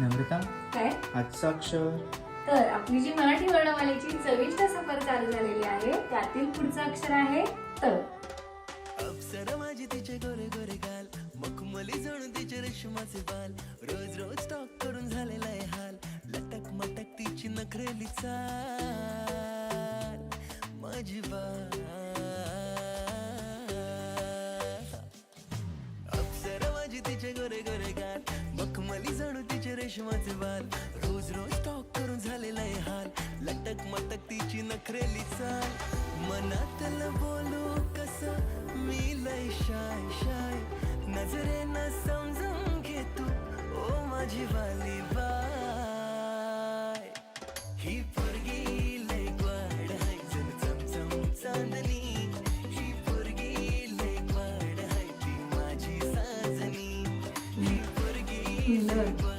नम्रता काय? आजचा अक्षर. तर आपली जी मराठी वर्णमालेची चविष्ट सफर चालू झालेली आहे त्यातील पुढचं अक्षर आहे त. अप्सरा माझी तिचे गोरे गोरे गाल मखमली जणू तिचे रेशमाचे बाल. रोज रोज स्टॉक करून झालेला आहे हाल लटक मटक तिची नखरेली चाल. माझी बाल. अप्सरा माझी तिचे गोरे गोरे गाल मखमली जाणू तिचे रेशमाचे बाल. रोज रोज स्टॉक करून झालेला आहे हाल. लटक मटक तिची नखरेली चाल. मनातलं बोलू कस? मी लय शाय शाय नजरेनं समजून घे तू. ओ माझी वाली बाय. ही look.